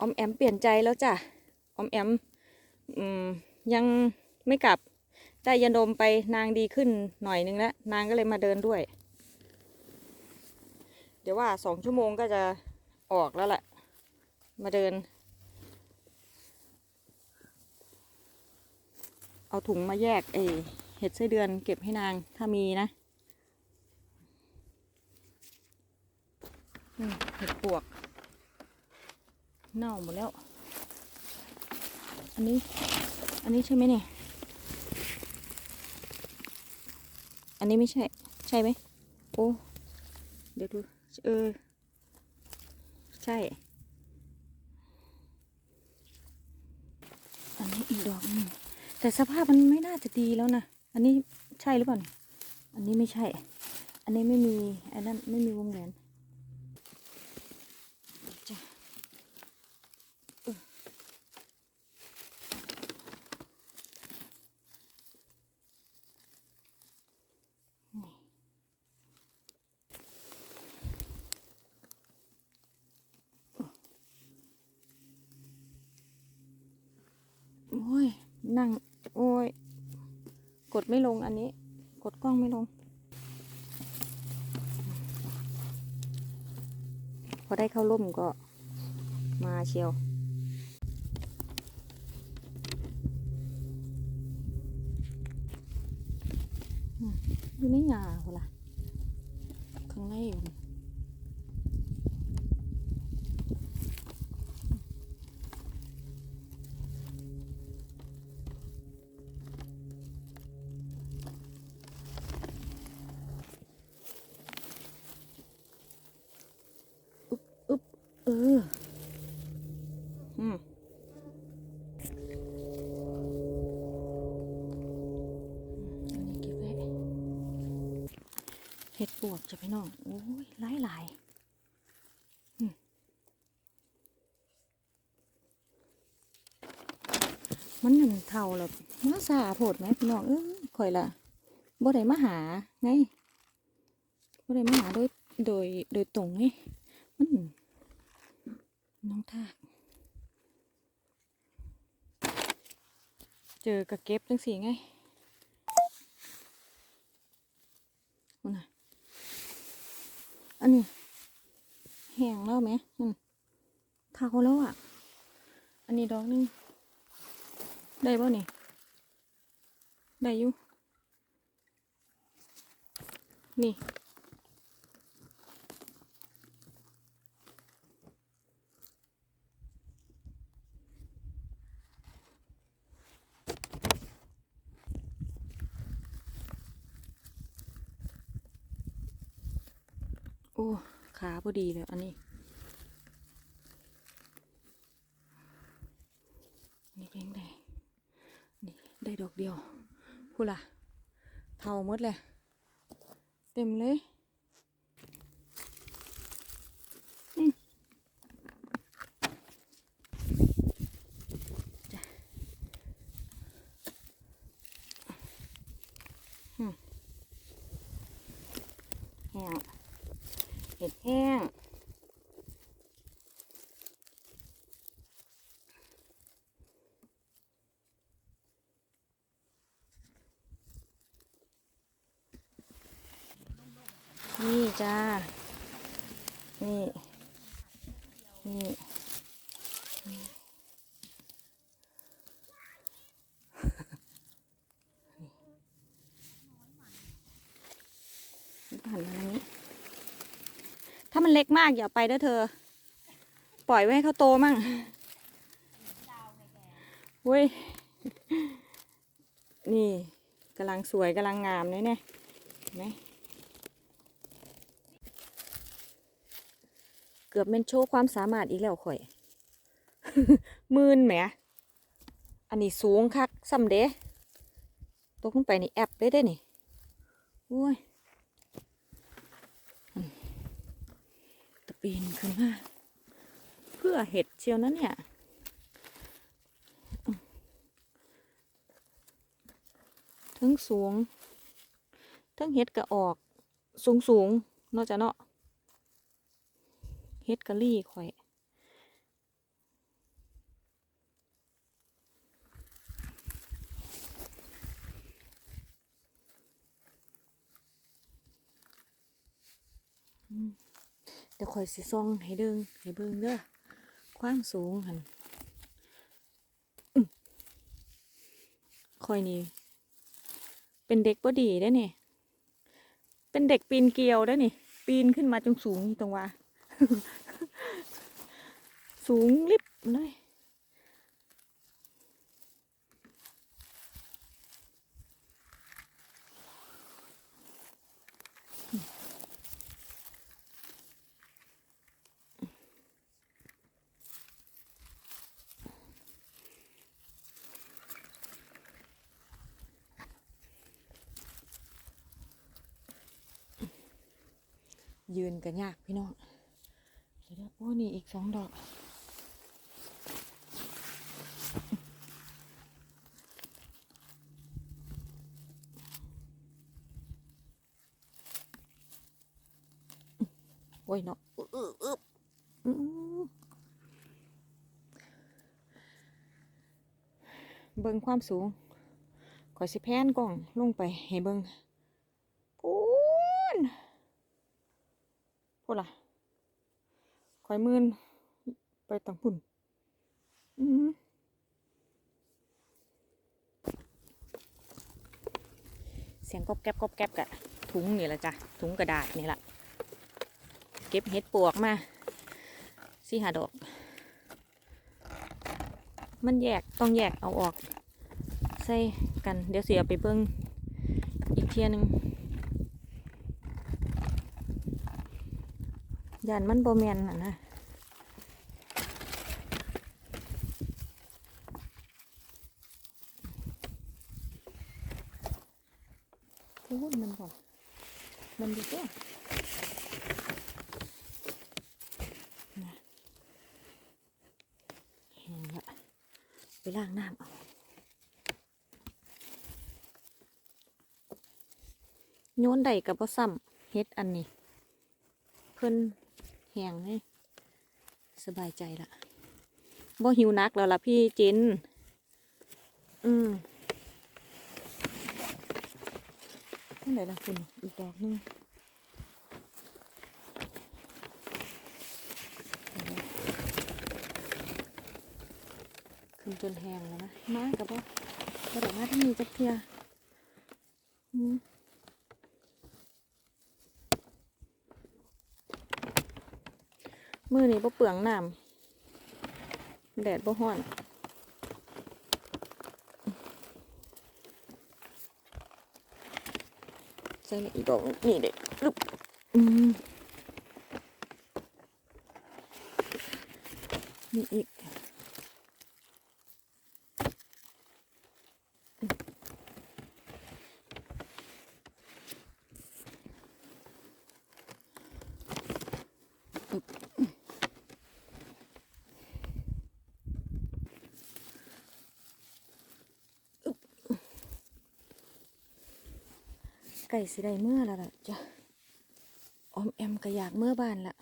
ออมแอมเปลี่ยนใจแล้วจ้ะออมแอมอืมยังไม่กลับได้ยาดมไปนางดีขึ้นหน่อยนึงแล้วนางก็เลยมาเดินด้วย เดี๋ยวว่าสองชั่วโมงก็จะออกแล้วแหละมาเดิน เอาถุงมาแยกเอเห็ดไส้เดือนเก็บให้นางถ้ามีนะเห็ดปวก เน่าหมดแล้ว อันนี้ อันนี้ใช่ไหมเนี่ย อันนี้ไม่ใช่ ใช่ไหมโอ้ เดี๋ยวดู เออ ใช่ อันนี้อีกดอกหนึงแต่สภาพมันไม่น่าจะดีแล้วนะ อันนี้ใช่หรือเปล่า อันนี้ไม่ใช่ อันนี้ไม่มี อันนั้นไม่มีวงแหวนจ้ะ โอ้ย นั่ง โอ้ย กดไม่ลงอันนี้ กดกล้องไม่ลง ลุ่มก็มาเชียว อยู่ในหงาเหรอล่ะข้างในอยู่ มันหนึ่งเท่าแล้วมาสาโผดไหมพี่น้องเอ้ยข่อยละบ่ได้มาหาไงบ่ได้มาหาโดยโดยโดยตรงไงมันน้องทากเจอกระเก็บจังสีไงน่ะอันนี้แห้งแล้วไหมเท่าแล้วอะ อันนี้ดอกนึง ได้ป่นี่ ได้อยู่ นี่ โอ้ ขาพอดีเลยอันนี้เพียงได้นี่ได้ดอกเดียว พูดล่ะเท่าหมดเลย เต็มเลยอืมจ้ะอืมแห้ง เห็ดแห้ง นี่ จ้านี่นี่ นี่ หันมาทางนี้ ถ้ามันเล็กมากอย่าไปเด้อเธอ ปล่อยไว้ให้เขาโตมั่งเว้ย นี่กำลังสวยกำลังงามเลยเนี่ยเห็นไหม เกือบเป็นโชว์ความสามารถอีกแล้วข่อยมืนแหม อันนี้สูงคักซ้ำเด้ตกลงไปนี่แอบได้ได้นี่โอ้ยตะปีนขึ้นมาเพื่อเห็ดเชียวนะเนี่ยทั้งสูง ทั้งเห็ดกระออกสูงสูงนอกจากเนาะ เฮ็ดกะลี่ข่อย เดี๋ยวข่อยสิซ่องให้เดิงให้เบิ่งเด้อความสูงหันข่อยนี่ เป็นเด็กบ่ดีได้เนี่ยเป็นเด็กปีนเกลียวได้นี่ ปีนขึ้นมาจนสูงตรงว่า สูงลิบเลยยืนกันยากพี่น้อง ดี๋ยวเดี๋ยวโอ้นี่อีกสองดอก โอ้ยเนาะอืออืออือเบิ่งความสูงขอยสิแพนกล้องลงไปให้เบิ่งพูนพูดล่ะ คอยมืนไปตังพุ่นอืมเสียงกอบแก๊บกอบแก๊บกะถุงนี่แหละจ้ะถุงกระดาษนี่แหละเก็บเห็ดปวกมาสี่หาดอก มันแยกต้องแยกเอาออก ใส่กันเดี๋ยวเสียไปเบิ้งอีกเทียนึง ยานมันโบแมนน่ะนะพูดมันก่อนมันดีตัวนะแห้งละไปล้างน้ำเอาโยนได้กับบ่ซ้ำเฮ็ดอันนี้ เพิ่น แหงให้สบายใจละบ่หิวนักแล้วล่ะพี่จิน อืมนั่นไหนล่ะคุณอีกดอกหนึงขึ้นจนแหงแล้วนะ มากับบ่บ่ได้มาที่นี่จักเทียอืม มือนี้บ่เปลืองน้ำแดดบ่ห้อนใส่อีกดอกนี่เด็กลุกอืมนี่อีกไก่สิได้เมื่อแล้วล่ะจ้ะอมแอมก็อยากเมื่อบ้านละ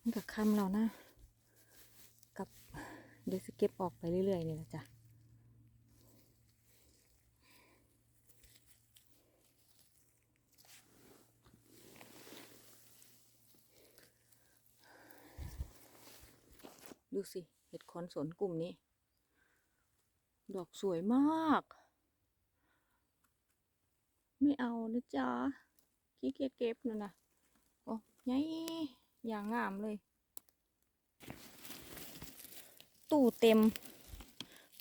มันก็คำแล้วนะ กับเดี๋ยวสิเก็บออกไปเรื่อยๆนี่แหละจ้ะดูสิ เห็ดคอนสนกลุ่มนี้ ดอกสวยมาก ไม่เอานะจ๊ะขี้เกียจเก็บนั่นนะโอ้ยายอย่างงามเลย ตู้เต็ม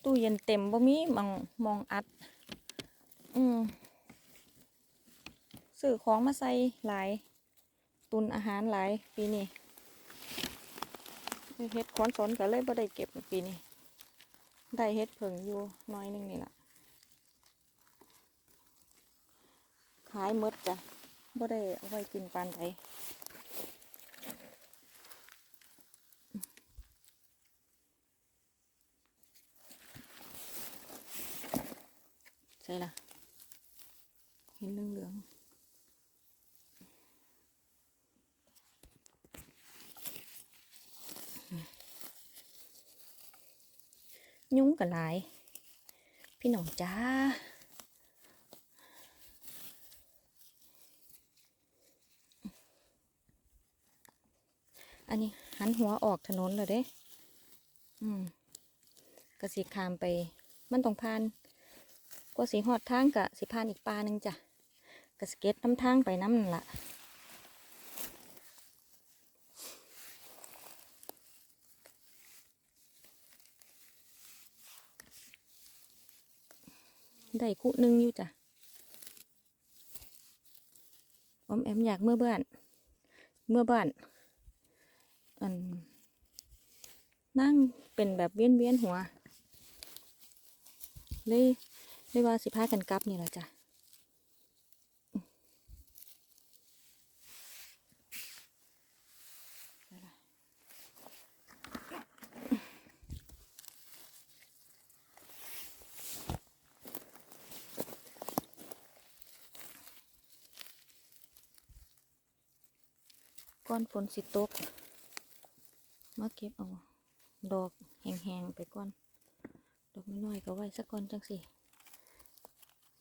ตู้เย็นเต็มบ่มีมองมองอัด อืมซื้อของมาใส่หลาย ตุนอาหารหลายปีนี้เฮ็ดคอนสนก็เลยบ่ได้เก็บปีนี้ได้เฮ็ดเผิงอยู่น้อยนึงนี่ล่ะ ขายมดจ้ะบ่ได้เอาไว้กินปานใดใช่ละเห็นเหลืองๆยุ้งกับหลาย พี่น้องจ้า อันนี้หันหัวออกถนนเลยเด้ อืมกะสิขามไป มันต้องผ่านกว่าสิหอดทางกะสิผ่านอีกปลาหนึ่งจ้ะกระสเก็ตน้ำทางไปน้ำนั่นละได้คู่หนึ่งอยู่จ้ะออมแอมอยากเมื่อบ้าน เมื่อบ้าน อันนั่งเป็นแบบเวียนเวียนๆหัว เลยเลยว่าสิพากันกลับนี่แหละจ้ะก้อนฝนสิตก มาเก็บเอาดอกแห้งๆไปก่อน ดอกน้อยๆก็ไว้สักก่อนจังสิ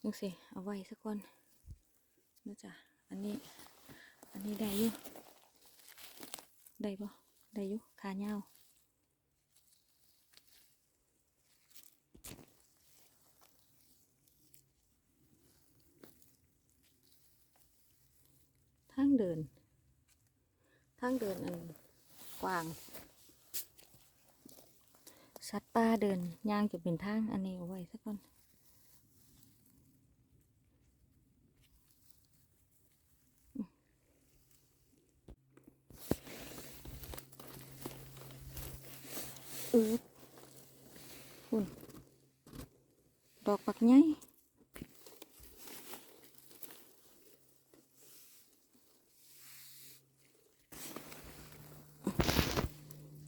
จังสิเอาไว้สักก่อนนะจ๊ะอันนี้ อันนี้ได้อยู่ได้ปะได้อยู่ขาเงาทางเดิน ทางเดินอันกว้าง สัตว์ป่าเดินย่างจะเป็นทางอันนี้เอาไว้สักก่อนอือคุณดอกปักไง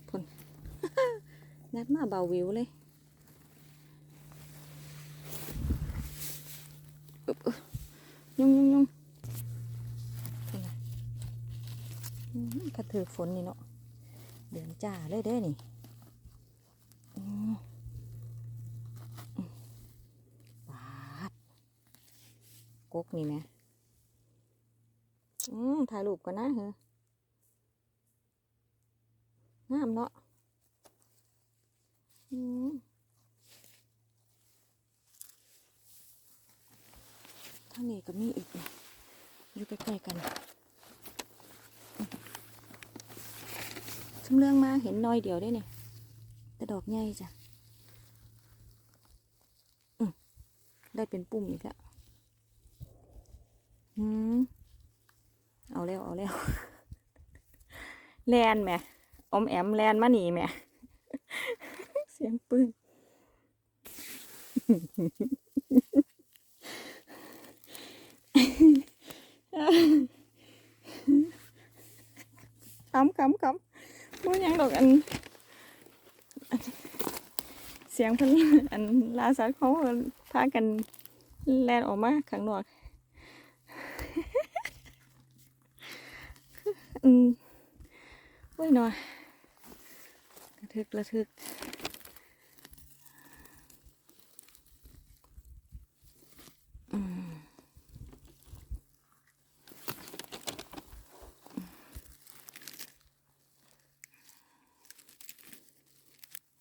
พุ่น งัดมาเบาวิวเลยยุ่งยุ่งยุ่งถือหือกระถือฝนนี่เนาะเดือนจ้าเลยเด้นี่ปาดกกนี่ไหมอืมถ่ายรูปก่อนนะเฮ้งามเนาะ ทางนี้ก็มีอีกนะอยู่ใกล้ๆกันชำเรื่องมาเห็นน้อยเดียวได้เนี่ยแต่ดอกใหญ่จ้ะอืมได้เป็นปุ่มอีกแล้วอืมเอาแล้ว เอาแล้ว แลนแม่อมแอมแลนมาหนีแม่ เสียงปืนคำคำคำพูดยังดอกอันอัน เสียงพันอันลาสัตว์เขาพากันแลนออกมาข้างนอกอืมเว้หน่อยระทึกระทึก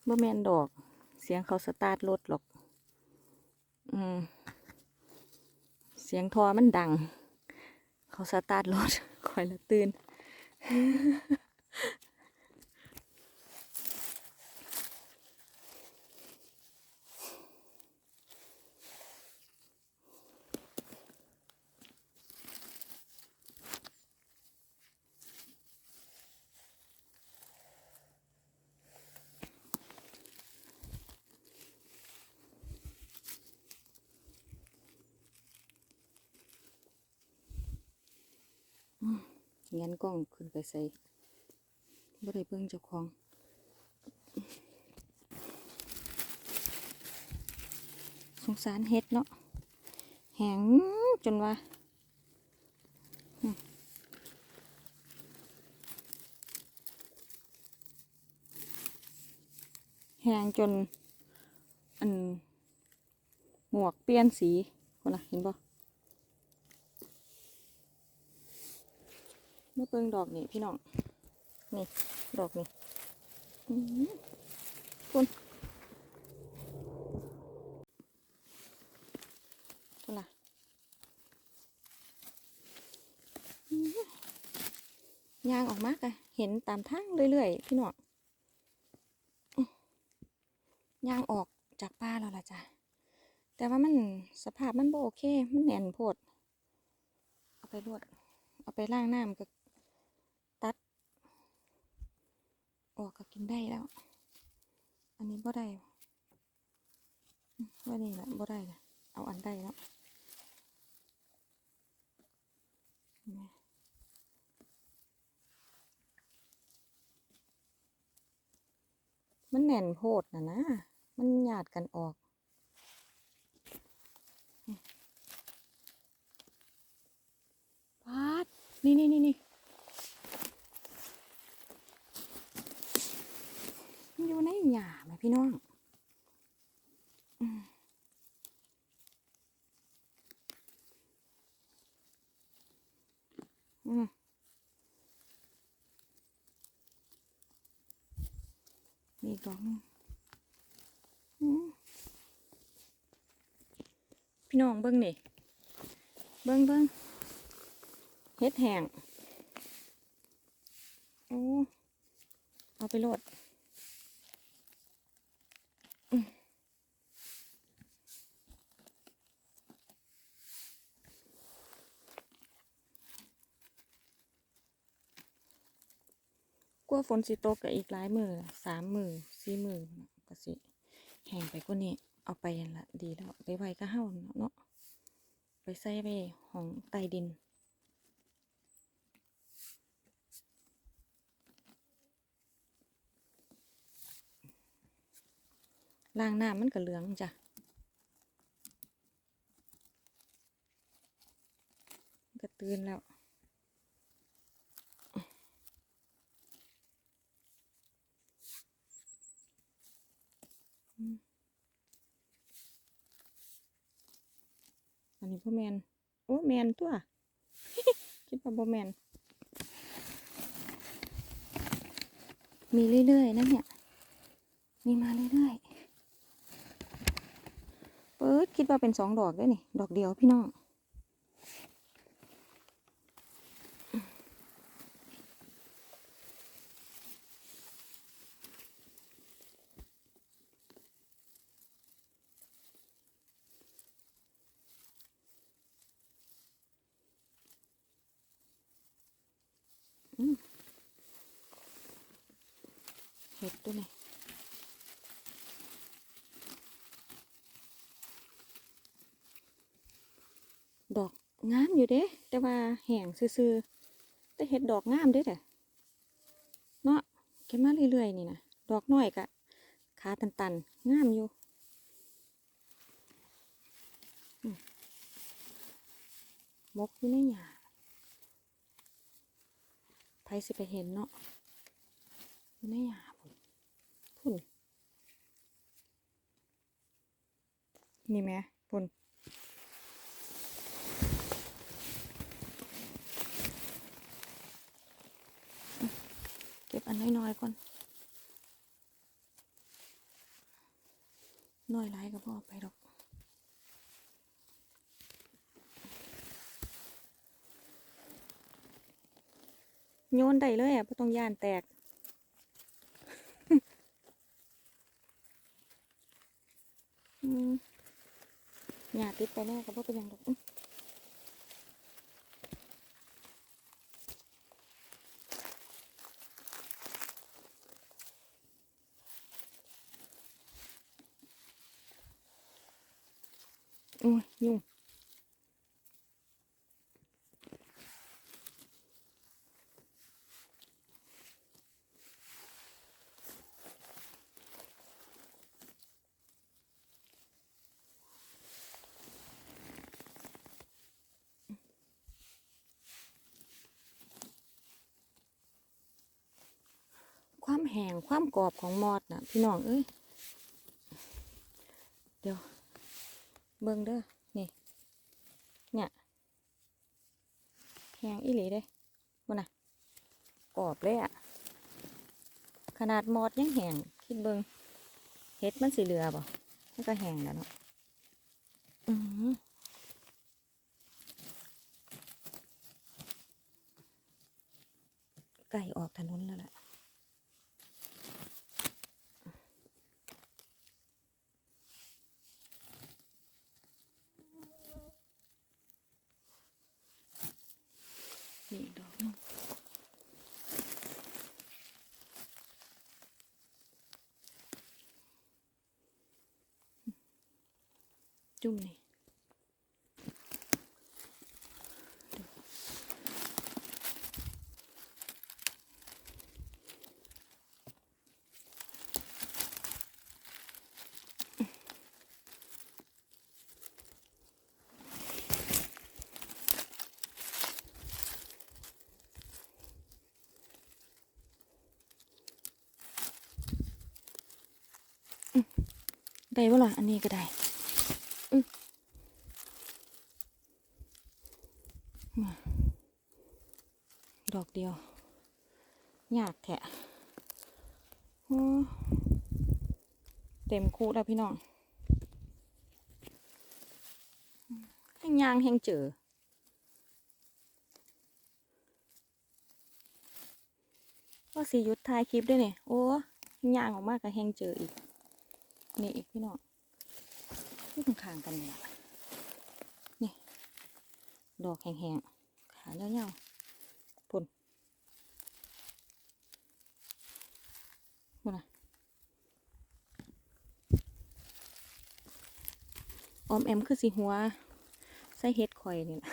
บ่แมนดอก เสียงเขาสตาร์ทรถหรอก อืม เสียงทอมันดัง เขาสตาร์ทรถคอยละตื่น งั้นกล้องขึ้นไปใส่บ่ได้เบิ่งเจ้าของสงสารเฮ็ดเนาะแหงจนว่าแหงจน อัน หมวกเปลี่ยนสีคนละเห็นปะ บ่มาเบิ่งดอกนี่พี่น้อง นี่ ดอกนี่อืมคุณคุณล่ะอืมยางออกมากะเห็นตามทางเรื่อยๆ พี่น้องยางออกจากป่าแล้วล่ะจ้ะ แต่ว่ามันสภาพมันโบโอเค มันแน่นโพด เอาไปรวด เอาไปล้างน้ำก็ตัด ออกก็กินได้แล้ว อันนี้บ่ได้ว่านี่แหละบ่ได้ละเอาอันได้แล้วมมันแน่นโพดนะนะ มันหยาดกันออกปาด นี่นี่นี่นี่มัน อยู่ในหญ้าไหมพี่น้องอืมอืมมีอีกองอืมพี่น้องเบิ้งนี่ เบิ้งเบิ้งเฮ็ดแห้งโอ้เอาไปโหลดอืมกลัว ฝนสิตกกับอีกหลายมือล่ะสามมือสี่มือก็สิแห้งไปกว่านี้ เอาไปนั่นละดีแล้วไปไว้ก็เฮาเนาะไปใส่ไปห้องใต้ดินล้างหน้ำมันก็เหลืองจ้ะก็ตื่นแล้ว บ่แมนโอ้แมนตัว คิดว่าบ่แมนมีเรื่อยๆนะเนี่ย มีมาเรื่อยๆเปิดคิดว่าเป็นสองดอกได้นี่ ดอกเดียวพี่น้อง เห็ดด้วยนี่ดอกงามอยู่เด้ แต่ว่าแห้งซื่อๆแต่เห็ดดอกงามเด้แต่เนาะเก็บมาเรื่อยๆนี่นะดอกน้อยกะขาตันๆ งามอยู่มกอยู่ในหญ้า ไผสิไปเห็นเนาะอยู่ในหญ้าพุ่นพุ่นนี่แหมพุ่นเก็บอันน้อยๆก่อนน้อยไรก็พอไปดอก โยนได้เลยอะไม่ต้องย่านแตก หยาติดไปแน่ก็บ่เป็นยังดอกอื้อโอ้ยยุ่ง แห้งความกรอบของมอดน่ะพี่น้องเอ้ยเดี๋ยวเบิ่งเด้อนี่เนี่ยแห้งอีหลีเด้บ่น่ะกรอบเลยอะขนาดมอดยังแห้งคิดเบิงเฮ็ดมันสีเหลือบ่มันก็แห้งแล้วเนาะอือหือไก่ออกถนนแล้วล่ะ นี่ดอกหนึ่งจุ่มนี่ ได้บ่ล่ะอันนี้ก็ได้ดอกเดียวยากแทะเต็มคู่แล้วพี่น้องแห้งยางแห้งเจอว่าสียุดถ่ายคลิปด้วยเนี่ยโอ้ยางออกมากก็แห้งเจออีก นี่อีกพี่น้องที่ตรงข้างกันเนี่ยนี่ ดอกแห้งๆ ขาเหี่ยวๆพุ่นพุ่นนะออมแอมคือสีหัว ใส่เฮ็ดข่อยนี่นะ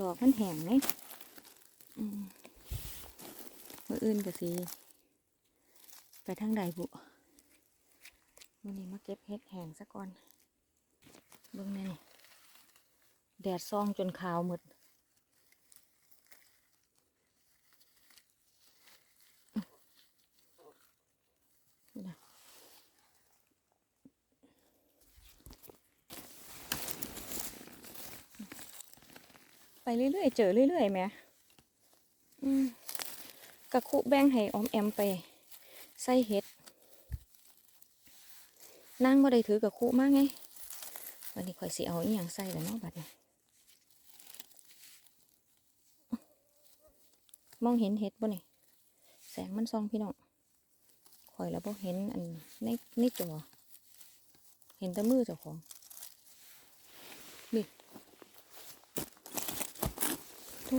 ดอกมันแห้งไหมอืมมื่ออื่นก็สิไป ทางใดบุมื่อนี้มาเก็บเห็ดแห้งซะก่อนเบิ่งแน่นี่แดดซองจนขาวหมดไปเรื่อยๆ เจอเรื่อยๆแหม่อืมกะคุแบ่งให้อมแอมไป ใส่เห็ดนั่งบ่ได้ถือกะคุมากไงวันนี้ข่อยสิเอาอีหยังใส่แล้วเนาะบัดนี้มองเห็นเห็ดบ่นี่แสงมันส่องพี่น้องข่อยแล้วบ่เห็นอันในในจอเห็นแต่มือเจ้าของนี่โธ่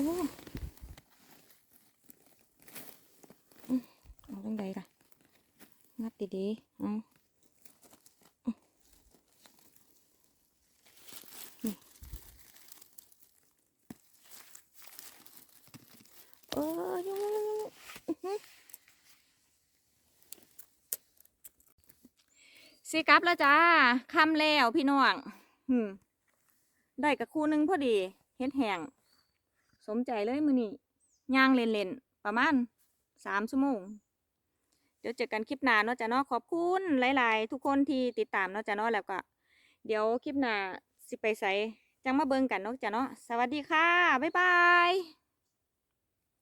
เอาจังใดล่ะ งัดดีๆเอาอื้อนี่เออยุ่งสิกลับแล้วจ้าคำแล้วพี่น้องหืมได้กับคู่นึงพอดีเฮ็ดแห้งสมใจเลยมือนี่ย่างเล่นๆประมาณสามชั่วโมง เดี๋ยวเจอกันคลิปหน้าเนาะจ้ะเนาะขอบคุณหลาย ๆ ทุกคนที่ติดตามเนาะจ้ะเนาะแล้วก็ เดี๋ยวคลิปหน้าสิไปใส่จังมาเบิ่งกันเนาะจ้ะเนาะสวัสดีค่ะบ๊ายบาย